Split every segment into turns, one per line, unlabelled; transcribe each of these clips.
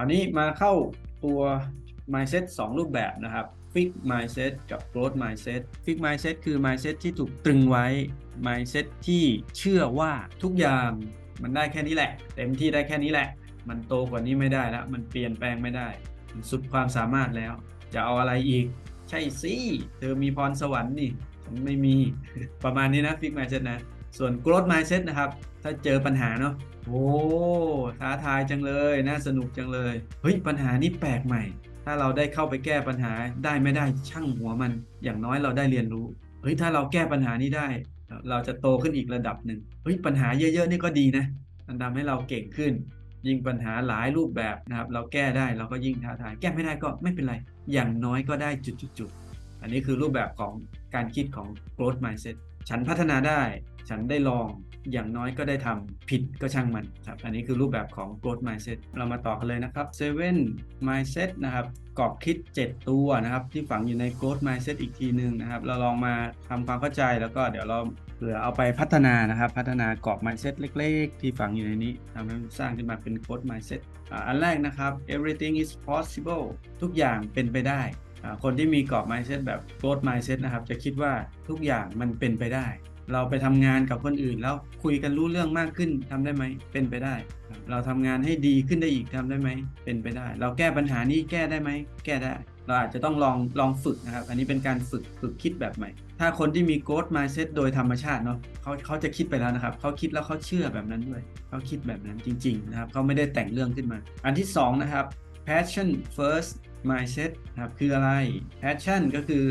อันนี้มาเข้าตัว mindset 2 รูปแบบนะครับ fix mindset กับ growth mindset fix mindset คือ mindset ที่ถูกตรึงไว้ mindset ที่เชื่อว่าทุกอย่างมันได้แค่นี้แหละ เต็มที่ได้แค่นี้แหละ มันโตกว่านี้ไม่ได้แล้ว มันเปลี่ยนแปลงไม่ได้ มันสุดความสามารถแล้ว จะเอาอะไรอีก ใช่สิ เธอมีพรสวรรค์นี่ฉันไม่มี ประมาณนี้นะ fix mindset นะ ส่วน growth mindset นะครับ ถ้าเจอปัญหาเนาะโอ้ท้าทายจังเลยน่าสนุกจังเลยเฮ้ยปัญหานี้แปลกใหม่ ถ้าเราได้เข้าไปแก้ปัญหาได้ไม่ได้ช่างหัวมัน อย่างน้อยเราได้เรียนรู้เฮ้ยถ้าเราแก้ปัญหานี้ได้ เราจะโตขึ้นอีกระดับหนึ่งเฮ้ยปัญหาเยอะๆนี่ก็ดีนะมันทำให้เราเก่งขึ้น ยิ่งปัญหาหลายรูปแบบนะครับ เราแก้ได้เราก็ยิ่งท้าทายแก้ไม่ได้ก็ไม่เป็นไร อย่างน้อยก็ได้จุดๆอันนี้คือรูปแบบของการคิดของ growth mindset ฉันพัฒนาได้ ฉันได้ลองอย่างน้อยก็ได้ทำผิดก็ช่างมันครับอันนี้คือรูปแบบของ growth mindset เรามาต่อกันเลยนะครับ7 mindset นะครับกรอบคิด 7 ตัวนะครับ ที่ฝังอยู่ใน growth mindset อีกทีหนึ่งนะครับ เราลองมาทำความเข้าใจแล้วก็เดี๋ยวเราเผื่อเอาไปพัฒนานะครับ พัฒนากรอบ mindset เล็ก ๆ ที่ฝังอยู่ในนี้ทำให้มันสร้างขึ้นมาเป็น growth mindset อันแรกนะครับ everything is possible ทุกอย่างเป็นไปได้คนที่มีกรอบ mindset แบบ growth mindset นะครับ จะคิดว่าทุกอย่างมันเป็นไปได้ เราไปทำงานกับคนอื่น แล้วคุยกันรู้เรื่องมากขึ้นทำได้ไหมเป็นไปได้เราทำงานให้ดีขึ้นได้อีกทำได้ไหมเป็นไปได้ เราแก้ปัญหานี้แก้ได้ไหมแก้ได้เราอาจจะต้องลองลองฝึกนะครับ อันนี้เป็นการฝึกฝึกคิดแบบใหม่ ถ้าคนที่มี growth mindset โดยธรรมชาติเนาะเขาเขาจะคิดไปแล้วนะครับ เขาคิดแล้วเขาเชื่อแบบนั้นด้วย เขาคิดแบบนั้นจริง ๆ นะครับ เขาไม่ได้แต่งเรื่องขึ้นมา อันที่สองนะครับ passion first mindset นะครับคืออะไร passion ก็คือ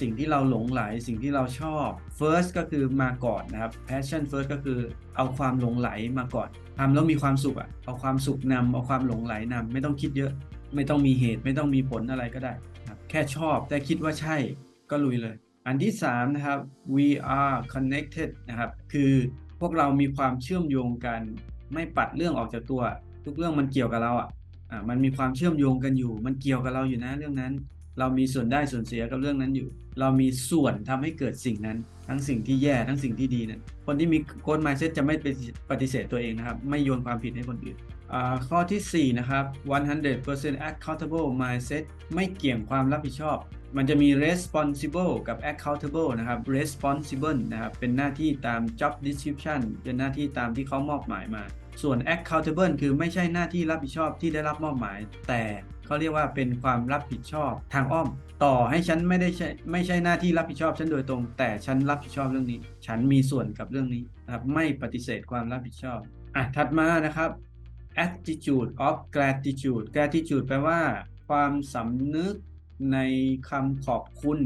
สิ่งที่เราหลงไหลสิ่งที่เราชอบ first ก็คือมาก่อนนะครับ passion first ก็คือเอาความหลงไหลมาก่อนทำแล้วมีความสุขอะเอาความสุขนำเอาความหลงไหลนำไม่ต้องคิดเยอะ ไม่ต้องมีเหตุ ไม่ต้องมีผลอะไรก็ได้ครับแค่ชอบแต่คิดว่าใช่ก็ลุยเลย อันที่3นะครับ we are connected นะครับคือพวกเรามีความเชื่อมโยงกัน ไม่ปัดเรื่องออกจากตัว ทุกเรื่องมันเกี่ยวกับเราอะอ่ามันมีความเชื่อมโยงกันอยู่ มันเกี่ยวกับเราอยู่นะเรื่องนั้น เรามีส่วนได้ส่วนเสียกับเรื่องนั้นอยู่ เรามีส่วนทำให้เกิดสิ่งนั้น ทั้งสิ่งที่แย่ทั้งสิ่งที่ดีนั้น คนที่มีโกล mindset จะไม่ปฏิเสธตัวเองนะครับ ไม่โยนความผิดให้คนอื่นข้อที่ 4 นะครับ 100% accountable mindset ไม่เกี่ยงความรับผิดชอบ มันจะมี responsible กับ accountable นะครับ responsible นะครับ เป็นหน้าที่ตาม job description เป็นหน้าที่ตามที่เขามอบหมายมา ส่วน accountable คือไม่ใช่หน้าที่รับผิดชอบที่ได้รับมอบหมาย แต่ เขาเรียกว่าเป็นความรับผิดชอบทางอ้อม ต่อให้ฉันไม่ได้ใช่ไม่ใช่หน้าที่รับผิดชอบฉันโดยตรง แต่ฉันรับผิดชอบเรื่องนี้ ฉันมีส่วนกับเรื่องนี้นะครับไม่ปฏิเสธความรับผิดชอบอะถัดมานะครับ attitude of gratitude gratitude แปลว่า ความสำนึกในคำขอบคุณ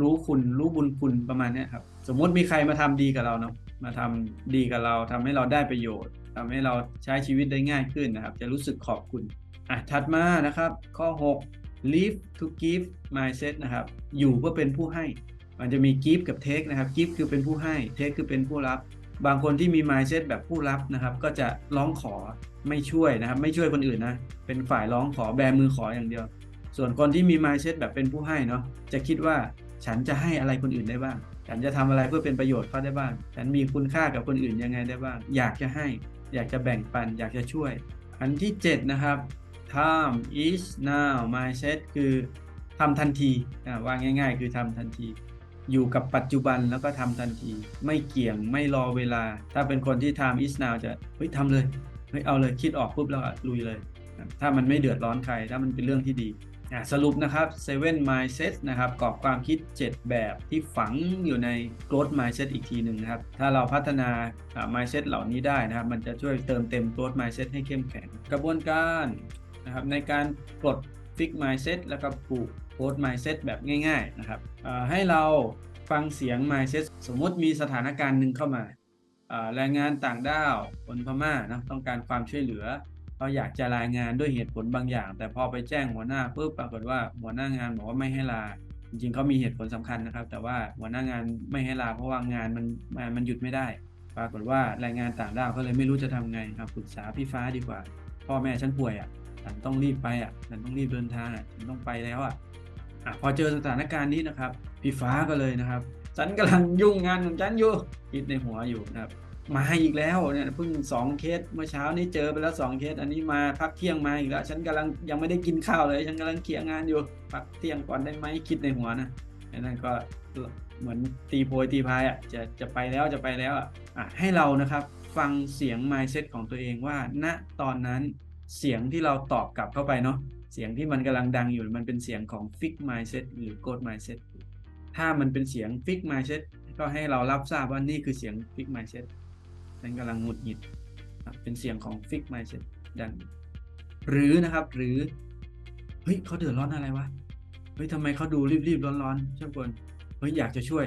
รู้คุณรู้บุญคุณประมาณนี้ครับ สมมติมีใครมาทำดีกับเราเนาะมาทำดีกับเราทำให้เราได้ประโยชน์ทำให้เราใช้ชีวิตได้ง่ายขึ้นนะครับ จะรู้สึกขอบคุณ อะถัดมานะครับ ข้อ 6 live to give mindset นะครับ อยู่เพื่อเป็นผู้ให้ มันจะมี give กับ take นะครับ give คือเป็นผู้ให้ take คือเป็นผู้รับบางคนที่มี mindset แบบผู้รับนะครับ ก็จะร้องขอไม่ช่วยนะครับ ไม่ช่วยคนอื่นนะ เป็นฝ่ายร้องขอแบมือขออย่างเดียว ส่วนคนที่มี mindset แบบเป็นผู้ให้เนาะจะคิดว่าฉันจะให้อะไรคนอื่นได้บ้าง ฉันจะทำอะไรเพื่อเป็นประโยชน์เขาได้บ้าง ฉันมีคุณค่ากับคนอื่นยังไงได้บ้าง อยากจะให้ อยากจะแบ่งปัน อยากจะช่วย อันที่ 7 นะครับ time is now mindset คือทำทันทีว่าง่าย ๆ คือทำทันที อยู่กับปัจจุบันแล้วก็ทำทันที ไม่เกี่ยงไม่รอเวลา ถ้าเป็นคนที่ time is now จะเฮ้ยทำเลยเฮ้ยเอาเลยคิดออกปุ๊บแล้วลุยเลย ถ้ามันไม่เดือดร้อนใคร ถ้ามันเป็นเรื่องที่ดีสรุปนะครับ seven mindset นะครับกรอบความคิด 7 แบบที่ฝังอยู่ใน growth mindset อีกทีหนึ่งนะครับ ถ้าเราพัฒนาอ่า mindset เหล่านี้ได้นะครับ มันจะช่วยเติมเต็ม growth mindset ให้เข้มแข็ง กระบวนการ นะครับในการปลด fix mindset แล้วก็ปลูก growth mindset แบบง่าย ๆนะครับให้เราฟังเสียง mindset สมมติมีสถานการณ์หนึ่งเข้ามาแรงงานต่างด้าวคนพม่านะต้องการความช่วยเหลือเขาอยากจะรายงานด้วยเหตุผลบางอย่าง แต่พอไปแจ้งหัวหน้าปุ๊บปรากฏว่าหัวหน้างานบอกว่าไม่ให้ลาจริงๆเขามีเหตุผลสำคัญนะครับ แต่ว่าหัวหน้างานไม่ให้ลาเพราะว่างานมันงานมันหยุดไม่ได้ ปรากฏว่าแรงงานต่างด้าวก็เลยไม่รู้จะทำไงครับปรึกษาพี่ฟ้าดีกว่า พ่อแม่ฉันป่วยอะ ฉันต้องรีบไปอะฉันต้องรีบเดินทางอะฉันต้องไปแล้วอะอะพอเจอสถานการณ์นี้นะครับ พี่ฟ้าก็เลยนะครับ ฉันกำลังยุ่งงานของฉันอยู่คิดในหัวอยู่นะครับ มาอีกแล้วเนี่ยเพิ่งสองเคสเมื่อเช้านี้เจอไปแล้วสองเคสอันนี้มาพักเที่ยงมาอีกแล้ว ฉันกำลังยังไม่ได้กินข้าวเลย ฉันกำลังเขียร์งานอยู่พักเที่ยงก่อนได้ไหมคิดในหัวนะอันนั้นก็เหมือนตีโพยตีพายอะจะจะไปแล้วจะไปแล้วอะอะให้เรานะครับฟังเสียง mindset ของตัวเองว่า ณตอนนั้น เสียงที่เราตอบกลับเข้าไปเนาะเสียงที่มันกำลังดังอยู่มันเป็นเสียงของ fix mindset หรือ growth mindset ถ้ามันเป็นเสียง fix mindset ก็ให้เรารับทราบว่านี่คือเสียง fix mindset นั้นกำลังหงุดหงิดเป็นเสียงของ fix mindset ดังหรือนะครับหรือเฮ้ยเขาเดือดร้อนอะไรวะเฮ้ยทำไมเขาดูรีบๆร้อนๆช่างกลเฮ้ยอยากจะช่วย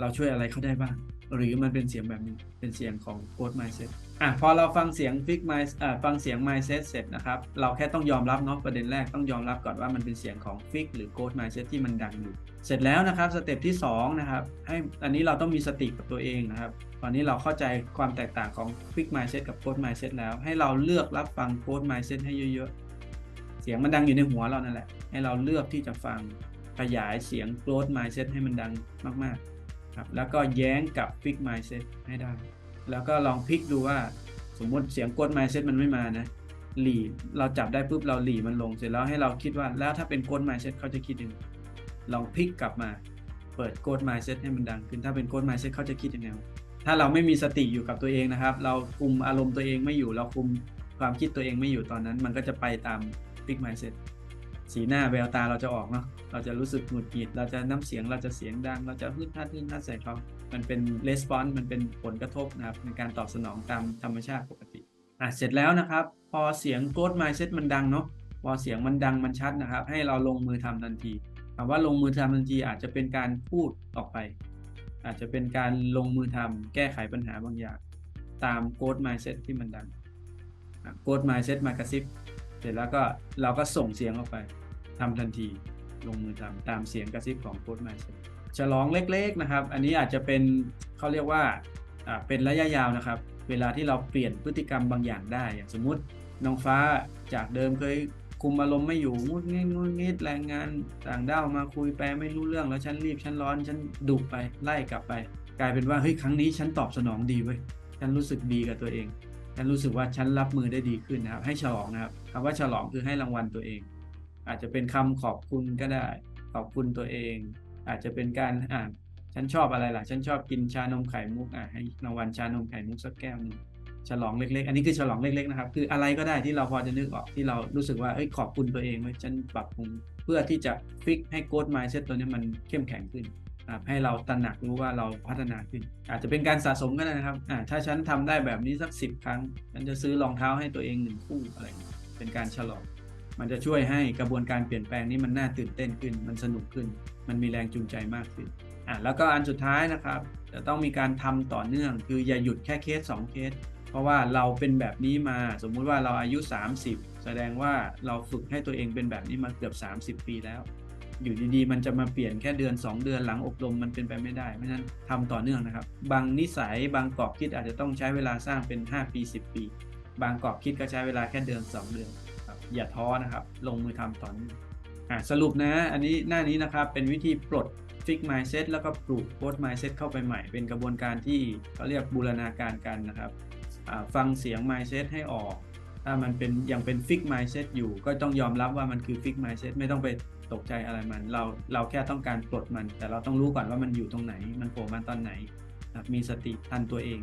เราช่วยอะไรเขาได้บ้าง หรือมันเป็นเสียงแบบนี้เป็นเสียงของ growth mindset อะพอเราฟังเสียง fix mind อ่าฟังเสียง mindset เสร็จนะครับ เราแค่ต้องยอมรับเนาะประเด็นแรกต้องยอมรับก่อนว่ามันเป็นเสียงของ fix หรือ growth mindset ที่มันดังอยู่ เสร็จแล้วนะครับสเต็ปที่2นะครับให้อันนี้เราต้องมีสติกับตัวเองนะครับ ตอนนี้เราเข้าใจความแตกต่างของ fix mindset กับ growth mindset แล้ว ให้เราเลือกรับฟัง growth mindset ให้เยอะๆเสียงมันดังอยู่ในหัวเรานั่นแหละให้เราเลือกที่จะฟังขยายเสียง growth mindset ให้มันดังมากๆ ครับ แล้วก็แย้งกับ fix mindset ให้ได้ แล้วก็ลองพลิกดูว่าสมมติเสียง growth mindset มันไม่มานะหลีเราจับได้ปุ๊บเราหลีมันลงเสร็จแล้วให้เราคิดว่าแล้วถ้าเป็น growth mindset เขาจะคิดยังไงลองพลิกกลับมาเปิดโกด mindset ให้มันดังขึ้นถ้าเป็นโกด mindset เขาจะคิดยังไงถ้าเราไม่มีสติอยู่กับตัวเองนะครับ เราคุมอารมณ์ตัวเองไม่อยู่ เราคุมความคิดตัวเองไม่อยู่ตอนนั้น มันก็จะไปตามพลิก mindset สีหน้าแววตาเราจะออกเนาะเราจะรู้สึกหงุดหงิดเราจะน้ำเสียงเราจะเสียงดัง เราจะฮึดฮัดฮึดฮัดใส่เขามันเป็น response มันเป็นผลกระทบนะครับในการตอบสนองตามธรรมชาติปกติอะเสร็จแล้วนะครับ พอเสียงโกด mindset มันดังเนาะพอเสียงมันดังมันชัดนะครับ ให้เราลงมือทำทันทีคำว่าลงมือทำทันทีอาจจะเป็นการพูดออกไป อาจจะเป็นการลงมือทำแก้ไขปัญหาบางอย่าง ตามโกด mindset ที่มันดังโกด mindset มากระซิบ เสร็จแล้วก็เราก็ส่งเสียงออกไปทำทันทีลงมือทำตามเสียงกระซิบของโกด mindset ฉลองเล็ก ๆนะครับ อันนี้อาจจะเป็นเขาเรียกว่าอ่าเป็นระยะยาวนะครับ เวลาที่เราเปลี่ยนพฤติกรรมบางอย่างได้อย่างสมมุติน้องฟ้าจากเดิมเคยคุมอารมณ์ไม่อยู่งุดงิดงุดงิดแรงงานต่างด้าวมาคุยแปลไม่รู้เรื่องแล้วฉันรีบฉันร้อนฉันดุไปไล่กลับไป กลายเป็นว่าเฮ้ยครั้งนี้ฉันตอบสนองดีเว้ยฉันรู้สึกดีกับตัวเอง ฉันรู้สึกว่าฉันรับมือได้ดีขึ้นนะครับ ให้ฉลองนะครับ คำว่าฉลองคือให้รางวัลตัวเอง อาจจะเป็นคำขอบคุณก็ได้ ขอบคุณตัวเอง อาจจะเป็นการอ่าฉันชอบอะไรล่ะ ฉันชอบกินชานมไข่มุกอะให้รางวัลชานมไข่มุกสักแก้วหนึงฉลองเล็ก ๆ อันนี้คือฉลองเล็ก ๆ นะครับ คืออะไรก็ได้ที่เราพอจะนึกออกที่เรารู้สึกว่าเอ้ยขอบคุณตัวเองว่าฉันปรับปรุงเพื่อที่จะฟิกให้โกดไมซ์เซตตัวนี้มันเข้มแข็งขึ้นครับให้เราตระหนักรู้ว่าเราพัฒนาขึ้น อาจจะเป็นการสะสมก็ได้นะครับอ่าถ้าฉันทำได้แบบนี้สักสิบครั้ง ฉันจะซื้อรองเท้าให้ตัวเองหนึ่งคู่อะไรอย่างเงี้ย เป็นการฉลอง มันจะช่วยให้กระบวนการเปลี่ยนแปลงนี้มันน่าตื่นเต้นขึ้น มันสนุกขึ้น มันมีแรงจูงใจมากขึ้นอะแล้วก็อันสุดท้ายนะครับจะต้องมีการทำต่อเนื่อง คืออย่าหยุดแค่เคส 2 เคส เพราะว่าเราเป็นแบบนี้มาสมมุติว่าเราอายุ 30 แสดงว่าเราฝึกให้ตัวเองเป็นแบบนี้มาเกือบ 30 ปีแล้วอยู่ดีๆ มันจะมาเปลี่ยนแค่เดือน 2 เดือนหลังอบรมมันเป็นไปไม่ได้ เพราะฉะนั้นทำต่อเนื่องนะครับ บางนิสัยบางกรอบคิดอาจจะต้องใช้เวลาสร้างเป็น 5 ปี 10 ปี บางกรอบคิดก็ใช้เวลาแค่เดือน2 เดือนครับอย่าท้อนะครับ ลงมือทำตอเนื่องอะสรุปนะ อันนี้หน้านี้นะครับเป็นวิธีปลดฟิก mindset แล้วก็ปลูกโ o ด mindset เข้าไปใหม่ เป็นกระบวนการที่เขาเรียกบูรณาการกันนะครับฟังเสียง mindset ให้ออก ถ้ามันเป็นยังเป็นฟิก mindset อยู่ ก็ต้องยอมรับว่ามันคือฟิก mindset ไม่ต้องไปตกใจอะไรมัน เราเราแค่ต้องการปลดมัน แต่เราต้องรู้ก่อนว่ามันอยู่ตรงไหน มันโผล่มาตอนไหน มีสติทันตัวเอง